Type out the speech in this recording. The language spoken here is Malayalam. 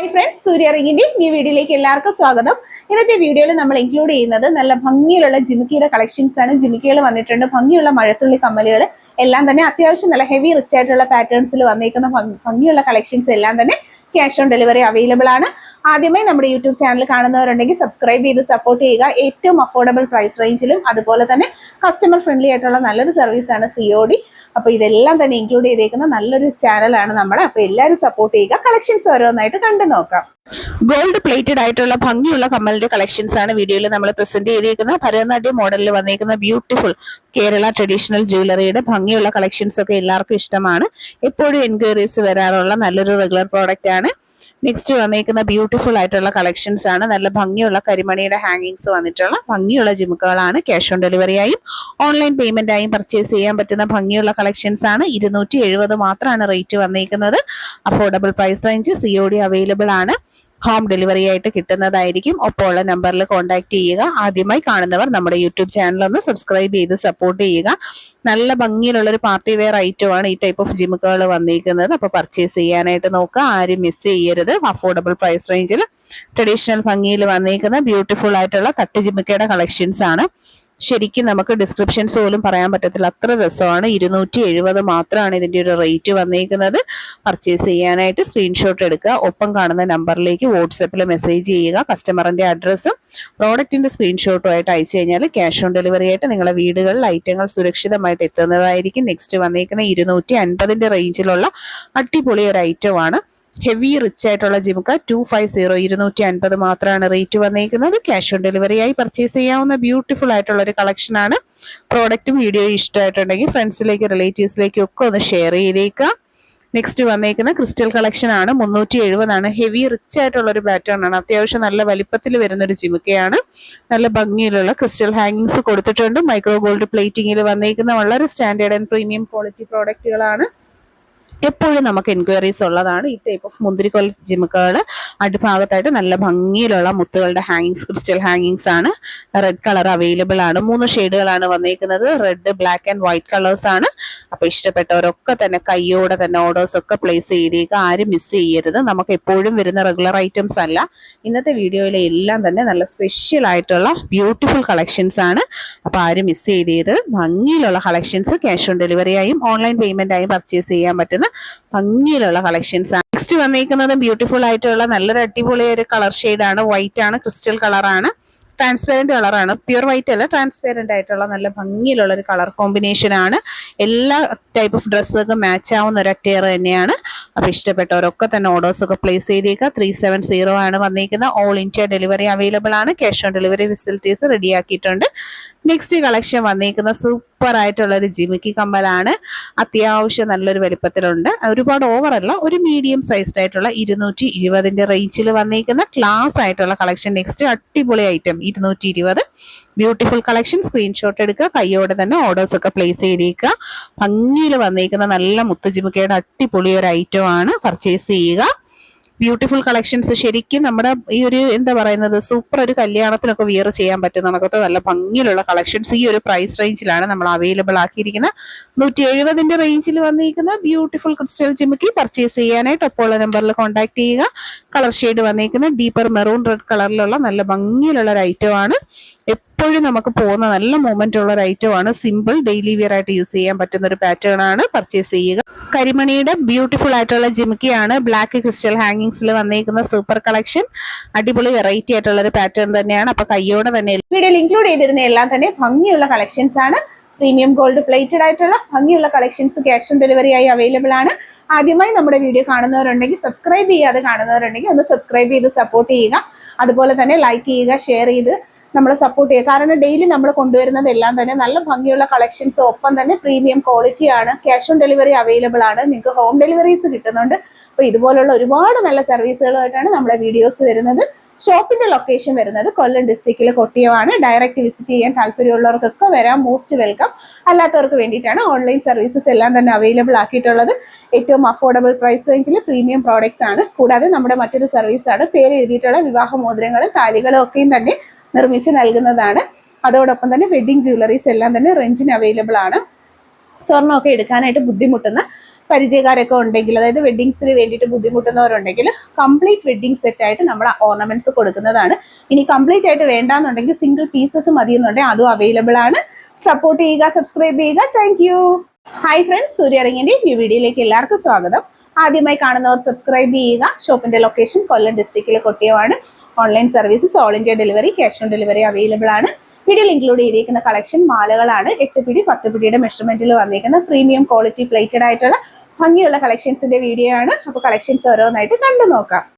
ഹായ് ഫ്രണ്ട്സ് സൂര്യ റിങ്ങിന്റെ ഈ വീഡിയോയിലേക്ക് എല്ലാവർക്കും സ്വാഗതം. ഇന്നത്തെ വീഡിയോയിൽ നമ്മൾ ഇൻക്ലൂഡ് ചെയ്യുന്നത് നല്ല ഭംഗിയുള്ള ജിമിക്കിയുടെ കളക്ഷൻസ് ആണ്. ജിമിക്കികൾ വന്നിട്ടുണ്ട്. ഭംഗിയുള്ള മഴത്തുള്ളി കമ്മലുകൾ എല്ലാം തന്നെ അത്യാവശ്യം നല്ല ഹെവി റിച്ച് ആയിട്ടുള്ള പാറ്റേൺസിൽ വന്നേക്കുന്ന ഭംഗിയുള്ള കളക്ഷൻസ് എല്ലാം തന്നെ ക്യാഷ് ഓൺ ഡെലിവറി അവൈലബിൾ ആണ്. ആദ്യമായി നമ്മുടെ യൂട്യൂബ് ചാനൽ കാണുന്നവരുണ്ടെങ്കിൽ സബ്സ്ക്രൈബ് ചെയ്ത് സപ്പോർട്ട് ചെയ്യുക. ഏറ്റവും അഫോർഡബിൾ പ്രൈസ് റേഞ്ചിലും അതുപോലെ തന്നെ കസ്റ്റമർ ഫ്രണ്ട്ലി ആയിട്ടുള്ള നല്ലൊരു സർവീസാണ് സി ഒ ഡി അപ്പൊ ഇതെല്ലാം തന്നെ ഇൻക്ലൂഡ് ചെയ്തേക്കുന്ന നല്ലൊരു ചാനലാണ് നമ്മുടെ. അപ്പോൾ എല്ലാവരും സപ്പോർട്ട് ചെയ്യുക. കളക്ഷൻസ് ഓരോന്നായിട്ട് കണ്ടു നോക്കാം. ഗോൾഡ് പ്ലേറ്റഡ് ആയിട്ടുള്ള ഭംഗിയുള്ള കമ്മലിന്റെ കളക്ഷൻസ് ആണ് വീഡിയോയിൽ നമ്മൾ പ്രസന്റ് ചെയ്തിരിക്കുന്നത് ഭരതനാട്യം മോഡലിൽ വന്നിരിക്കുന്ന ബ്യൂട്ടിഫുൾ കേരള ട്രഡീഷണൽ ജ്വല്ലറിയുടെ ഭംഗിയുള്ള കളക്ഷൻസ് ഒക്കെ എല്ലാവർക്കും ഇഷ്ടമാണ്. എപ്പോഴും എൻക്വയറീസ് വരാറുള്ള നല്ലൊരു റെഗുലർ പ്രോഡക്റ്റ് ആണ്. നെക്സ്റ്റ് വന്നേക്കുന്ന ബ്യൂട്ടിഫുൾ ആയിട്ടുള്ള കളക്ഷൻസ് ആണ്. നല്ല ഭംഗിയുള്ള കരിമണിയുടെ ഹാങ്ങിങ്സ് വന്നിട്ടുള്ള ഭംഗിയുള്ള ജിമുക്കുകളാണ്. ക്യാഷ് ഓൺ ഡെലിവറി ആയും ഓൺലൈൻ പേയ്മെന്റ് ആയും പർച്ചേസ് ചെയ്യാൻ പറ്റുന്ന ഭംഗിയുള്ള കളക്ഷൻസ് ആണ്. ഇരുന്നൂറ്റി എഴുപത് മാത്രമാണ് റേറ്റ് വന്നേക്കുന്നത്. Affordable price range C O D available ആണ്. ഹോം ഡെലിവറി ആയിട്ട് കിട്ടുന്നതായിരിക്കും. ഒപ്പം ഉള്ള നമ്പറിൽ കോൺടാക്ട് ചെയ്യുക. ആദ്യമായി കാണുന്നവർ നമ്മുടെ യൂട്യൂബ് ചാനൽ ഒന്ന് സബ്സ്ക്രൈബ് ചെയ്ത് സപ്പോർട്ട് ചെയ്യുക. നല്ല ഭംഗിയിലുള്ള ഒരു പാർട്ടി വെയർ ഐറ്റം ആണ് ഈ ടൈപ്പ് ഓഫ് ജിമുക്കുകൾ വന്നിരിക്കുന്നത്. അപ്പോൾ പർച്ചേസ് ചെയ്യാനായിട്ട് നോക്കുക. ആരും മിസ് ചെയ്യരുത്. അഫോർഡബിൾ പ്രൈസ് റേഞ്ചിൽ ട്രഡീഷണൽ ഭംഗിയിൽ വന്നിരിക്കുന്ന ബ്യൂട്ടിഫുൾ ആയിട്ടുള്ള തട്ട് ജിമുക്കയുടെ കളക്ഷൻസ് ആണ്. ശരിക്കും നമുക്ക് ഡിസ്ക്രിപ്ഷൻസ് പോലും പറയാൻ പറ്റത്തില്ല. അത്ര രസമാണ്. ഇരുന്നൂറ്റി എഴുപത് മാത്രമാണ് ഇതിന്റെ ഒരു റേറ്റ് വന്നിരിക്കുന്നത് പർച്ചേസ് ചെയ്യാനായിട്ട് സ്ക്രീൻഷോട്ട് എടുക്കുക. ഒപ്പം കാണുന്ന നമ്പറിലേക്ക് വാട്സപ്പിൽ മെസ്സേജ് ചെയ്യുക. കസ്റ്റമറിന്റെ അഡ്രസ്സും പ്രോഡക്റ്റിന്റെ സ്ക്രീൻഷോട്ടും ആയിട്ട് അയച്ചു കഴിഞ്ഞാൽ ക്യാഷ് ഓൺ ഡെലിവറി ആയിട്ട് നിങ്ങളുടെ വീടുകളിൽ ഐറ്റങ്ങൾ സുരക്ഷിതമായിട്ട് എത്തുന്നതായിരിക്കും. നെക്സ്റ്റ് വന്നിരിക്കുന്ന ഇരുന്നൂറ്റി അൻപതിന്റെ റേഞ്ചിലുള്ള അടിപൊളി ഒരു ഐറ്റമാണ് ഹെവി റിച്ച് ആയിട്ടുള്ള ജിമുക്ക ടു ഫൈവ് സീറോ ഇരുന്നൂറ്റി അൻപത് മാത്രമാണ് റേറ്റ് വന്നിരിക്കുന്നത് ക്യാഷ് ഓൺ ഡെലിവറി ആയി പർച്ചേസ് ചെയ്യാവുന്ന ബ്യൂട്ടിഫുൾ ആയിട്ടുള്ള ഒരു കളക്ഷൻ ആണ്. പ്രോഡക്റ്റും വീഡിയോയും ഇഷ്ടമായിട്ടുണ്ടെങ്കിൽ ഫ്രണ്ട്സിലേക്ക് റിലേറ്റീവ്സിലേക്കും ഒക്കെ ഒന്ന് ഷെയർ ചെയ്തേക്കാം നെക്സ്റ്റ് വന്നേക്കുന്ന ക്രിസ്റ്റൽ കളക്ഷൻ ആണ്. മുന്നൂറ്റി എഴുപതാണ് ഹെവി റിച്ച് ആയിട്ടുള്ള ഒരു പാറ്റേൺ ആണ്. അത്യാവശ്യം നല്ല വലിപ്പത്തിൽ വരുന്ന ഒരു ജിമുക്കയാണ്. നല്ല ഭംഗിയിലുള്ള ക്രിസ്റ്റൽ ഹാങ്ങിങ്സ് കൊടുത്തിട്ടുണ്ട്. മൈക്രോ ഗോൾഡ് പ്ലേറ്റിംഗിൽ വന്നേക്കുന്ന വളരെ സ്റ്റാൻഡേർഡ് ആൻഡ് പ്രീമിയം ക്വാളിറ്റി പ്രോഡക്റ്റുകളാണ് എപ്പോഴും നമുക്ക് എൻക്വയറീസ് ഉള്ളതാണ്. ഈ ടൈപ്പ് ഓഫ് മുന്തിരിക്കൊൽ ജിമുക്കുകൾ അടിഭാഗത്തായിട്ട് നല്ല ഭംഗിയിലുള്ള മുത്തുകളുടെ ഹാങ്ങിങ്സ് ക്രിസ്റ്റൽ ഹാങ്ങിങ്സ് ആണ്. റെഡ് കളർ അവൈലബിൾ ആണ്. മൂന്ന് ഷെയ്ഡുകളാണ് വന്നിരിക്കുന്നത് red black and white colours ആണ്. അപ്പൊ ഇഷ്ടപ്പെട്ടവരൊക്കെ തന്നെ കയ്യോടെ തന്നെ ഓർഡേഴ്സ് ഒക്കെ പ്ലേസ് ചെയ്തേക്ക്. ആരും മിസ് ചെയ്യരുത്. നമുക്ക് എപ്പോഴും വരുന്ന റെഗുലർ ഐറ്റംസ് അല്ല. ഇന്നത്തെ വീഡിയോയിലെ എല്ലാം തന്നെ നല്ല സ്പെഷ്യൽ ആയിട്ടുള്ള ബ്യൂട്ടിഫുൾ കളക്ഷൻസ് ആണ്. അപ്പൊ ആരും മിസ് ചെയ്തത് ഭംഗിയിലുള്ള കളക്ഷൻസ് ക്യാഷ് ഓൺ ഡെലിവറി ആയും ഓൺലൈൻ പേയ്മെന്റ് ആയും പർച്ചേസ് ചെയ്യാൻ പറ്റുന്ന ഭംഗിയിലുള്ള കളക്ഷൻസ് ആണ്. നെക്സ്റ്റ് വന്നിരിക്കുന്നത് ബ്യൂട്ടിഫുൾ ആയിട്ടുള്ള നല്ലൊരു അടിപൊളി ഒരു കളർ ആണ്. വൈറ്റ് ആണ് ക്രിസ്റ്റൽ കളറാണ് ട്രാൻസ്പെറന്റ് കളറാണ് പ്യുർ വൈറ്റ് അല്ല ട്രാൻസ്പെറന്റ് ആയിട്ടുള്ള നല്ല ഭംഗിയിലുള്ള ഒരു കളർ കോമ്പിനേഷൻ ആണ്. എല്ലാ ടൈപ്പ് ഓഫ് ഡ്രസ്സൊക്കെ മാച്ച് ആവുന്ന ഒരു അറ്റയർ തന്നെയാണ്. അപ്പോൾ ഇഷ്ടപ്പെട്ടവരൊക്കെ തന്നെ ഓർഡേഴ്സൊക്കെ പ്ലേസ് ചെയ്തേക്കുക. ത്രീ സെവൻ സീറോ ആണ് വന്നിരിക്കുന്നത്. ഓൾ ഇന്ത്യ ഡെലിവറി അവൈലബിൾ ആണ്. ക്യാഷ് ഓൺ ഡെലിവറി ഫെസിലിറ്റീസ് റെഡിയാക്കിയിട്ടുണ്ട് നെക്സ്റ്റ് കളക്ഷൻ വന്നിരിക്കുന്ന സൂപ്പർ ആയിട്ടുള്ള ഒരു ജിമിക്കി കമ്മലാണ്. അത്യാവശ്യം നല്ലൊരു വലിപ്പത്തിലുണ്ട്. ഒരുപാട് ഓവറല്ല ഒരു മീഡിയം സൈസ്ഡ് ആയിട്ടുള്ള ഇരുന്നൂറ്റി ഇരുപതിന്റെ റേഞ്ചിൽ വന്നിരിക്കുന്ന ക്ലാസ് ആയിട്ടുള്ള കളക്ഷൻ നെക്സ്റ്റ് അടിപൊളി ഐറ്റം ഇരുന്നൂറ്റി ഇരുപത് ബ്യൂട്ടിഫുൾ കളക്ഷൻ സ്ക്രീൻഷോട്ട് എടുക്കുക കൈയോടെ തന്നെ ഓർഡേഴ്സ് ഒക്കെ പ്ലേസ് ചെയ്തേക്കുക. ഭംഗിയിൽ വന്നിരിക്കുന്ന നല്ല മുത്തുജിമുക്കയുടെ അടിപൊളി ഒരു ഐറ്റം ആണ്. പർച്ചേസ് ചെയ്യുക. ബ്യൂട്ടിഫുൾ കളക്ഷൻസ് ശരിക്കും നമ്മുടെ ഈ ഒരു എന്താ പറയുന്നത് സൂപ്പർ ഒരു കല്യാണത്തിനൊക്കെ വിയർ ചെയ്യാൻ പറ്റുന്ന കണക്കത്തെ നല്ല ഭംഗിയിലുള്ള കളക്ഷൻസ് ഈ ഒരു പ്രൈസ് റേഞ്ചിലാണ് നമ്മൾ അവൈലബിൾ ആക്കിയിരിക്കുന്നത്. നൂറ്റി എഴുപതിന്റെ റേഞ്ചിൽ വന്നിരിക്കുന്ന ബ്യൂട്ടിഫുൾ ക്രിസ്റ്റൽ ജിമുക്കി പർച്ചേസ് ചെയ്യാനായിട്ട് അപ്പോൾ നമ്പറിൽ കോൺടാക്ട് ചെയ്യുക. കളർ ഷെയ്ഡ് വന്നിരിക്കുന്ന ഡീപ്പർ മെറൂൺ റെഡ് കളറിലുള്ള നല്ല ഭംഗിയിലുള്ള ഒരു ഐറ്റം ആണ്. എപ്പോഴും നമുക്ക് പോകുന്ന നല്ല മൂവ്മെന്റ് ഉള്ള ഒരു ഐറ്റം ആണ് സിമ്പിൾ ഡെയിലി വിയർ ആയിട്ട് യൂസ് ചെയ്യാൻ പറ്റുന്ന ഒരു പാറ്റേൺ ആണ് പർച്ചേസ് ചെയ്യുക. കരിമണിയുടെ ബ്യൂട്ടിഫുൾ ആയിട്ടുള്ള ജിമിക്കിയാണ് ബ്ലാക്ക് ക്രിസ്റ്റൽ ഹാങ്ങിങ്സിൽ വന്നിരിക്കുന്ന സൂപ്പർ കളക്ഷൻ അടിപൊളി വെറൈറ്റി ആയിട്ടുള്ള ഒരു പാറ്റേൺ തന്നെയാണ്. അപ്പൊ കയ്യോടെ തന്നെ വീഡിയോയിൽ ഇൻക്ലൂഡ് ചെയ്തിരുന്ന എല്ലാം തന്നെ ഭംഗിയുള്ള കളക്ഷൻസ് ആണ്. പ്രീമിയം ഗോൾഡ് പ്ലേറ്റഡ് ആയിട്ടുള്ള ഭംഗിയുള്ള കളക്ഷൻസ് ക്യാഷ് ഓൺ ഡെലിവറി ആയി അവൈലബിൾ ആണ്. ആദ്യമായി നമ്മുടെ വീഡിയോ കാണുന്നവരുണ്ടെങ്കിൽ സബ്സ്ക്രൈബ് ചെയ്യാതെ കാണുന്നവരുണ്ടെങ്കിൽ ഒന്ന് സബ്സ്ക്രൈബ് ചെയ്ത് സപ്പോർട്ട് ചെയ്യുക. അതുപോലെ തന്നെ ലൈക്ക് ചെയ്യുക ഷെയർ ചെയ്ത് നമ്മൾ സപ്പോർട്ട് ചെയ്യുക. കാരണം ഡെയിലി നമ്മൾ കൊണ്ടുവരുന്നത് എല്ലാം തന്നെ നല്ല ഭംഗിയുള്ള കളക്ഷൻസ് ഒപ്പം തന്നെ പ്രീമിയം ക്വാളിറ്റി ആണ്. ക്യാഷ് ഓൺ ഡെലിവറി അവൈലബിൾ ആണ്. നിങ്ങൾക്ക് ഹോം ഡെലിവറീസ് കിട്ടുന്നുണ്ട്. അപ്പോൾ ഇതുപോലുള്ള ഒരുപാട് നല്ല സർവീസുകളുമായിട്ടാണ് നമ്മുടെ വീഡിയോസ് വരുന്നത്. ഷോപ്പിന്റെ ലൊക്കേഷൻ വരുന്നത് കൊല്ലം ഡിസ്ട്രിക്റ്റിലെ കൊട്ടിയമാണ് ഡയറക്റ്റ് വിസിറ്റ് ചെയ്യാൻ താല്പര്യമുള്ളവർക്കൊക്കെ വരാം. മോസ്റ്റ് വെൽക്കം അല്ലാത്തവർക്ക് വേണ്ടിയിട്ടാണ് ഓൺലൈൻ സർവീസസ് എല്ലാം തന്നെ അവൈലബിൾ ആക്കിയിട്ടുള്ളത്. ഏറ്റവും അഫോർഡബിൾ പ്രൈസ് റേഞ്ചിൽ പ്രീമിയം പ്രോഡക്ട്സ് ആണ്. കൂടാതെ നമ്മുടെ മറ്റൊരു സർവീസാണ് പേര് എഴുതിയിട്ടുള്ള വിവാഹ മോതിരങ്ങളും താലികളും ഒക്കെയും തന്നെ നിർമ്മിച്ച് നൽകുന്നതാണ്. അതോടൊപ്പം തന്നെ വെഡ്ഡിങ് ജ്വല്ലറീസ് എല്ലാം തന്നെ റെന്റിന് അവൈലബിൾ ആണ്. സ്വർണമൊക്കെ എടുക്കാനായിട്ട് ബുദ്ധിമുട്ടുന്ന പരിചയക്കാരൊക്കെ ഉണ്ടെങ്കിൽ അതായത് വെഡ്ഡിങ്സിന് വേണ്ടിയിട്ട് ബുദ്ധിമുട്ടുന്നവരുണ്ടെങ്കിൽ കംപ്ലീറ്റ് വെഡ്ഡിംഗ് സെറ്റ് ആയിട്ട് നമ്മൾ ഓർണമെന്റ്സ് കൊടുക്കുന്നതാണ്. ഇനി കംപ്ലീറ്റ് ആയിട്ട് വേണ്ടാന്നുണ്ടെങ്കിൽ സിംഗിൾ പീസസ് മതി എന്നുണ്ടെങ്കിൽ അതും അവൈലബിൾ ആണ്. സപ്പോർട്ട് ചെയ്യുക സബ്സ്ക്രൈബ് ചെയ്യുക. Thank you hi friends Surya ഇറങ്ങിന്റെ ഈ വീഡിയോയിലേക്ക് എല്ലാവർക്കും സ്വാഗതം. ആദ്യമായി കാണുന്നവർ സബ്സ്ക്രൈബ് ചെയ്യുക. ഷോപ്പിന്റെ ലൊക്കേഷൻ കൊല്ലം ഡിസ്ട്രിക്റ്റിലെ കൊട്ടിയമാണ്. Online services all India delivery cash on delivery available ആണ്. പിടിയിൽ ഇൻക്ലൂഡ് ചെയ്തിരിക്കുന്ന കളക്ഷൻ മാലകളാണ്. എട്ട് പിടി പത്ത് പിടിയുടെ മെഷർമെന്റിൽ വന്നിരിക്കുന്ന പ്രീമിയം ക്വാളിറ്റി പ്ലേറ്റഡ് ആയിട്ടുള്ള ഭംഗിയുള്ള കളക്ഷൻസിന്റെ വീഡിയോ ആണ്. അപ്പോൾ കളക്ഷൻസ് ഓരോന്നായിട്ട് കണ്ടു നോക്കാം.